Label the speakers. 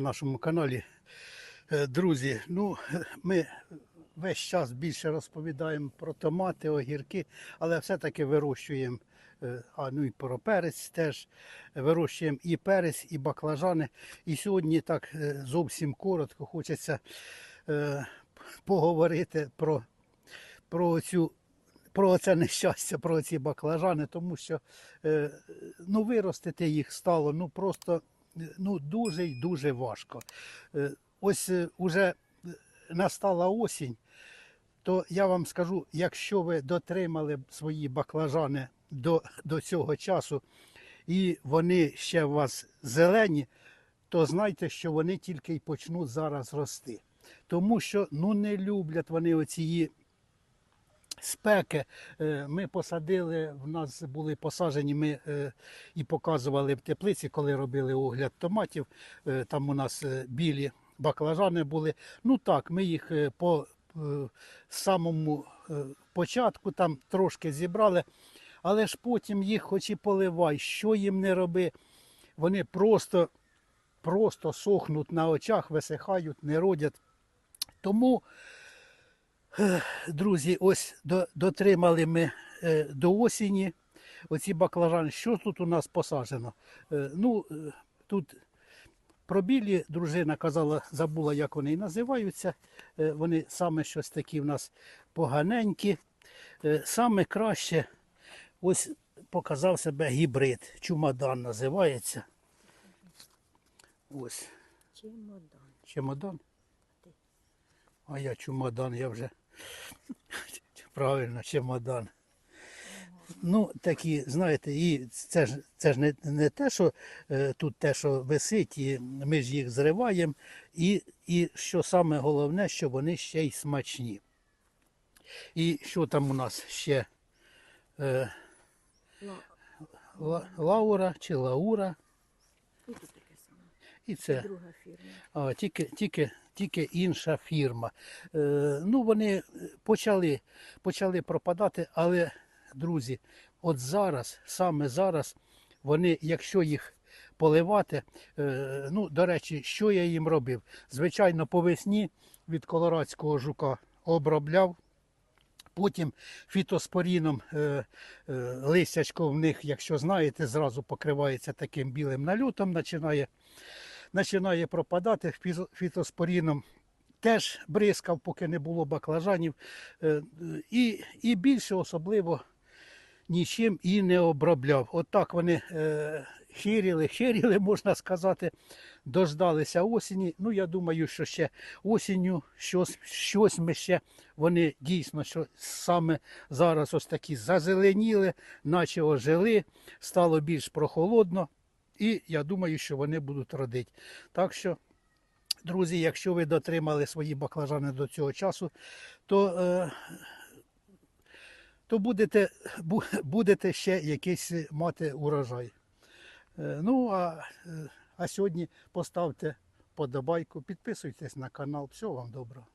Speaker 1: на нашому каналі. Е, Друзі, ну ми весь час більше розповідаємо про томати, огірки, але все-таки вирощуємо, е, а ну і про перець теж. Вирощуємо і перець, і баклажани. І сьогодні так е, зовсім коротко хочеться поговорити про, про цю. Про це нещастя, про ці баклажани, тому що ну, виростити їх стало ну, просто ну, дуже і дуже важко. Е, ось е, уже настала осінь, то я вам скажу, якщо ви дотримали свої баклажани до, до цього часу, і вони ще у вас зелені, то знайте, що вони тільки й почнуть зараз рости. Тому що ну, не люблять вони оцієї спеки. Е, Ми посадили, в нас були посаджені, ми е, і показували в теплиці, коли робили огляд томатів. Е, Там у нас білі баклажани були. Ну так, ми їх по самому початку там трошки зібрали, але ж потім їх хоч і поливай, що їм не роби, вони просто, просто сохнуть на очах, висихають, не родять. Тому Друзі, ось до, дотримали ми е, до осені оці баклажани. Що тут у нас посаджено? Е, ну, е, тут про білі дружина казала, забула, як вони і називаються. Вони саме щось такі в нас поганенькі. Саме краще ось показав себе гібрид. Чумадан називається. Ось
Speaker 2: Чемодан.
Speaker 1: чемодан. А я чемодан, я вже правильно, чемодан. Ну, такі, знаєте, і це ж, це ж не, не те, що е, тут те, що висить, і ми ж їх зриваємо. І, і що саме головне, що вони ще й смачні. І що там у нас ще? Е,
Speaker 2: Ла...
Speaker 1: ла, лаура чи лаура.
Speaker 2: І
Speaker 1: це.
Speaker 2: Друга фірма.
Speaker 1: А, тільки, тільки, тільки інша фірма. Е, ну, вони почали, почали пропадати, але, друзі, от зараз, саме зараз, вони, якщо їх поливати, е, ну, до речі, що я їм робив? Звичайно, по весні від колорадського жука обробляв. Потім фітоспоріном е, е, листячко в них, якщо знаєте, зразу покривається таким білим нальотом, починає починає пропадати фітоспоріном. Теж бризкав, поки не було баклажанів. Е, е, І, і більше особливо нічим і не обробляв. От вони е, хиріли, хиріли, можна сказати, дождалися осені. Ну, я думаю, що ще осінню щось, щось ми ще, вони дійсно, що саме зараз ось такі зазеленіли, наче ожили, стало більш прохолодно. І я думаю, що вони будуть родити. Так що, друзі, якщо ви дотримали свої баклажани до цього часу, то, е, то будете, будете ще якийсь мати урожай. Е, ну, а, е, а сьогодні поставте подобайку, підписуйтесь на канал. Всього вам доброго.